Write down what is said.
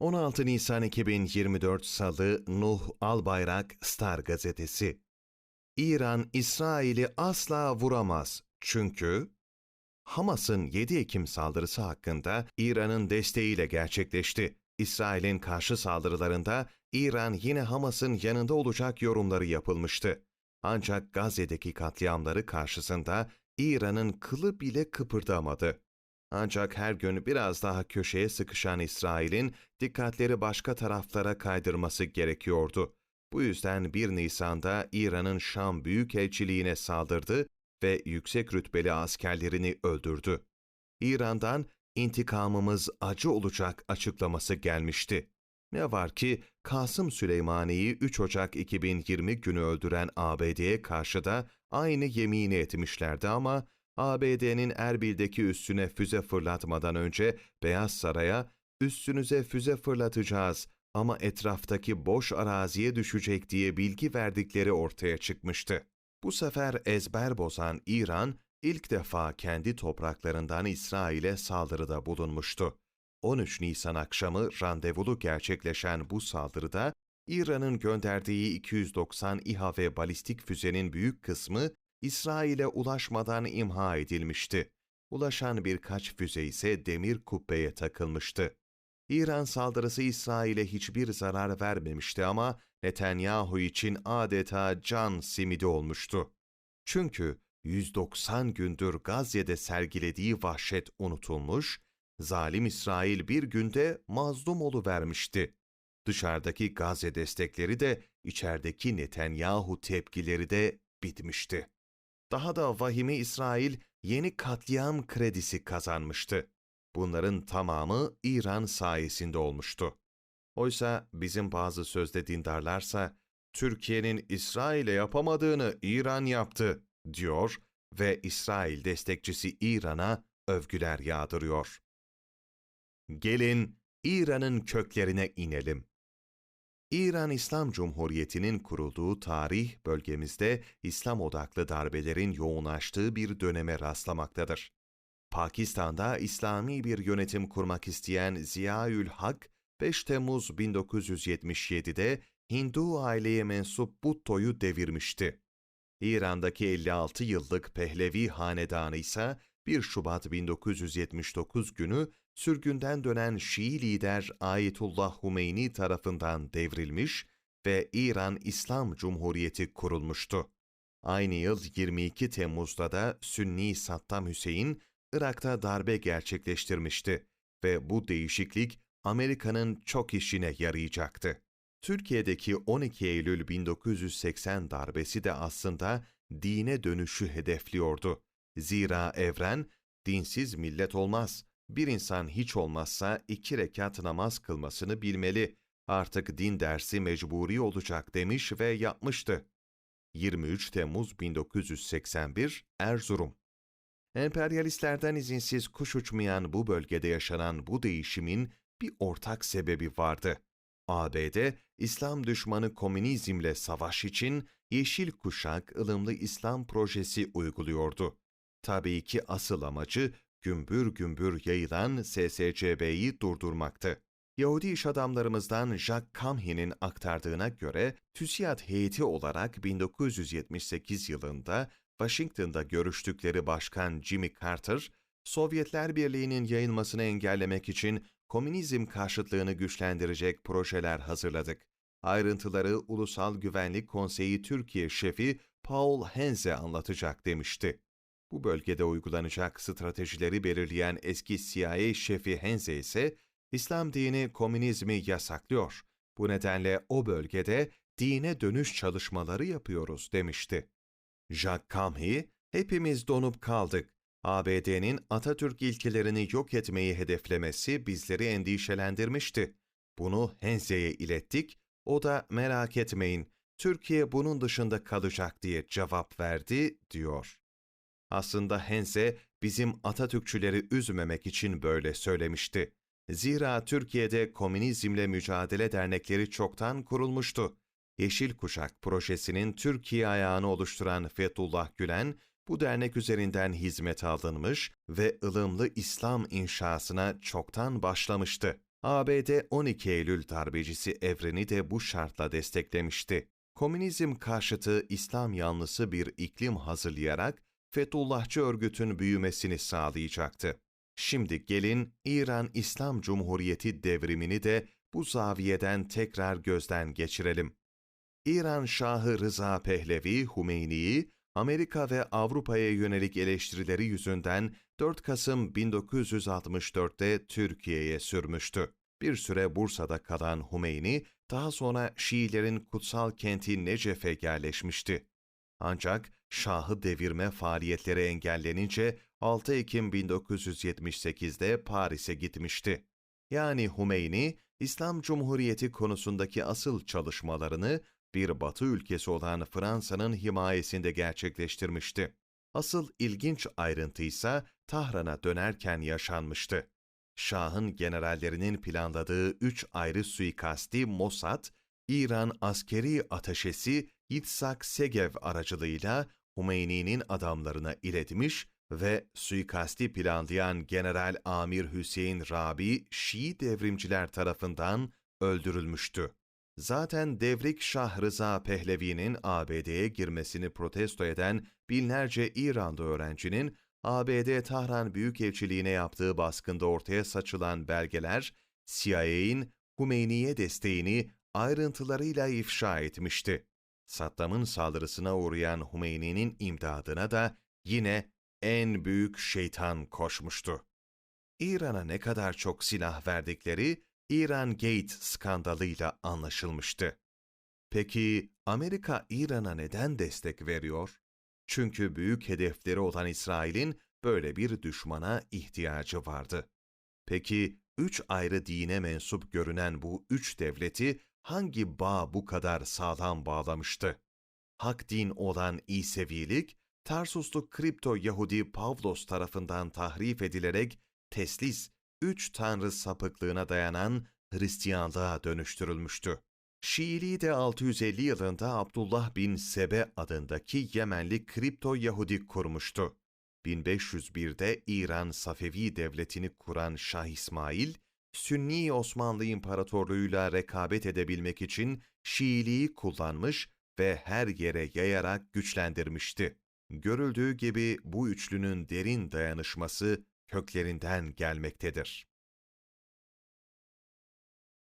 16 Nisan 2024 Salı Nuh Albayrak Star Gazetesi İran, İsrail'i asla vuramaz. Çünkü Hamas'ın 7 Ekim saldırısı hakkında İran'ın desteğiyle gerçekleşti. İsrail'in karşı saldırılarında İran yine Hamas'ın yanında olacak yorumları yapılmıştı. Ancak Gazze'deki katliamları karşısında İran'ın kılı bile kıpırdamadı. Ancak her gün biraz daha köşeye sıkışan İsrail'in dikkatleri başka taraflara kaydırması gerekiyordu. Bu yüzden 1 Nisan'da İran'ın Şam Büyükelçiliğine saldırdı ve yüksek rütbeli askerlerini öldürdü. İran'dan intikamımız acı olacak açıklaması gelmişti. Ne var ki Kasım Süleymani'yi 3 Ocak 2020 günü öldüren ABD'ye karşı da aynı yemini etmişlerdi ama ABD'nin Erbil'deki üssüne füze fırlatmadan önce Beyaz Saray'a üstünüze füze fırlatacağız ama etraftaki boş araziye düşecek diye bilgi verdikleri ortaya çıkmıştı. Bu sefer ezber bozan İran ilk defa kendi topraklarından İsrail'e saldırıda bulunmuştu. 13 Nisan akşamı randevulu gerçekleşen bu saldırıda İran'ın gönderdiği 290 İHA ve balistik füzenin büyük kısmı İsrail'e ulaşmadan imha edilmişti. Ulaşan birkaç füze ise demir kubbeye takılmıştı. İran saldırısı İsrail'e hiçbir zarar vermemişti ama Netanyahu için adeta can simidi olmuştu. Çünkü 190 gündür Gazze'de sergilediği vahşet unutulmuş, zalim İsrail bir günde mazlum vermişti. Dışarıdaki Gazze destekleri de içerideki Netanyahu tepkileri de bitmişti. Daha da vahimi İsrail yeni katliam kredisi kazanmıştı. Bunların tamamı İran sayesinde olmuştu. Oysa bizim bazı sözde dindarlarsa Türkiye'nin İsrail'e yapamadığını İran yaptı diyor ve İsrail destekçisi İran'a övgüler yağdırıyor. Gelin İran'ın köklerine inelim. İran İslam Cumhuriyeti'nin kurulduğu tarih bölgemizde İslam odaklı darbelerin yoğunlaştığı bir döneme rastlamaktadır. Pakistan'da İslami bir yönetim kurmak isteyen Ziaül Hak, 5 Temmuz 1977'de Hindu aileye mensup Bhutto'yu devirmişti. İran'daki 56 yıllık Pehlevi hanedanı ise 1 Şubat 1979 günü sürgünden dönen Şii lider Ayetullah Humeyni tarafından devrilmiş ve İran İslam Cumhuriyeti kurulmuştu. Aynı yıl 22 Temmuz'da da Sünni Saddam Hüseyin Irak'ta darbe gerçekleştirmişti ve bu değişiklik Amerika'nın çok işine yarayacaktı. Türkiye'deki 12 Eylül 1980 darbesi de aslında dine dönüşü hedefliyordu. Zira evren, dinsiz millet olmaz, bir insan hiç olmazsa iki rekat namaz kılmasını bilmeli, artık din dersi mecburi olacak demiş ve yapmıştı. 23 Temmuz 1981 Erzurum Emperyalistlerden izinsiz kuş uçmayan bu bölgede yaşanan bu değişimin bir ortak sebebi vardı. ABD, İslam düşmanı komünizmle savaş için Yeşil Kuşak ılımlı İslam projesi uyguluyordu. Tabii ki asıl amacı gümbür gümbür yayılan SSCB'yi durdurmaktı. Yahudi iş adamlarımızdan Jacques Camhi'nin aktardığına göre TÜSİAD heyeti olarak 1978 yılında Washington'da görüştükleri Başkan Jimmy Carter, Sovyetler Birliği'nin yayılmasını engellemek için komünizm karşıtlığını güçlendirecek projeler hazırladık. Ayrıntıları Ulusal Güvenlik Konseyi Türkiye şefi Paul Henze anlatacak demişti. Bu bölgede uygulanacak stratejileri belirleyen eski CIA şefi Henze ise İslam dini komünizmi yasaklıyor. Bu nedenle o bölgede dine dönüş çalışmaları yapıyoruz demişti. Jacques Camhi, hepimiz donup kaldık. ABD'nin Atatürk ilkelerini yok etmeyi hedeflemesi bizleri endişelendirmişti. Bunu Henze'ye ilettik, o da merak etmeyin, Türkiye bunun dışında kalacak diye cevap verdi, diyor. Aslında Henze bizim Atatürkçüleri üzmemek için böyle söylemişti. Zira Türkiye'de komünizmle mücadele dernekleri çoktan kurulmuştu. Yeşil Kuşak projesinin Türkiye ayağını oluşturan Fethullah Gülen, bu dernek üzerinden hizmet alınmış ve ılımlı İslam inşasına çoktan başlamıştı. ABD 12 Eylül darbecisi evreni de bu şartla desteklemişti. Komünizm karşıtı İslam yanlısı bir iklim hazırlayarak Fethullahçı örgütün büyümesini sağlayacaktı. Şimdi gelin İran İslam Cumhuriyeti devrimini de bu zaviyeden tekrar gözden geçirelim. İran Şahı Rıza Pehlevi Hümeyni'yi Amerika ve Avrupa'ya yönelik eleştirileri yüzünden 4 Kasım 1964'te Türkiye'ye sürmüştü. Bir süre Bursa'da kalan Hümeyni, daha sonra Şiilerin kutsal kenti Necef'e yerleşmişti. Ancak Şah'ı devirme faaliyetleri engellenince 6 Ekim 1978'de Paris'e gitmişti. Yani Hümeyni, İslam Cumhuriyeti konusundaki asıl çalışmalarını bir batı ülkesi olan Fransa'nın himayesinde gerçekleştirmişti. Asıl ilginç ayrıntı ise Tahran'a dönerken yaşanmıştı. Şah'ın generallerinin planladığı üç ayrı suikasti Mossad, İran askeri ateşesi Yitzhak Segev aracılığıyla Hümeyni'nin adamlarına iletmiş ve suikasti planlayan General Amir Hüseyin Rabi Şii devrimciler tarafından öldürülmüştü. Zaten Devrik Şah Rıza Pehlevi'nin ABD'ye girmesini protesto eden binlerce İranlı öğrencinin ABD Tahran Büyükelçiliğine yaptığı baskında ortaya saçılan belgeler, CIA'in Hümeyni'ye desteğini ayrıntılarıyla ifşa etmişti. Saddam'ın saldırısına uğrayan Hümeyni'nin imdadına da yine en büyük şeytan koşmuştu. İran'a ne kadar çok silah verdikleri İran Gate skandalıyla anlaşılmıştı. Peki Amerika İran'a neden destek veriyor? Çünkü büyük hedefleri olan İsrail'in böyle bir düşmana ihtiyacı vardı. Peki üç ayrı dine mensup görünen bu üç devleti hangi bağ bu kadar sağlam bağlamıştı? Hak din olan İsevilik, Tarsuslu kripto Yahudi Pavlos tarafından tahrif edilerek teslis, üç tanrı sapıklığına dayanan Hristiyanlığa dönüştürülmüştü. Şiiliği de 650 yılında Abdullah bin Sebe adındaki Yemenli kripto Yahudi kurmuştu. 1501'de İran Safevi devletini kuran Şah İsmail, Sünni Osmanlı İmparatorluğu'yla rekabet edebilmek için Şiiliği kullanmış ve her yere yayarak güçlendirmişti. Görüldüğü gibi bu üçlünün derin dayanışması köklerinden gelmektedir.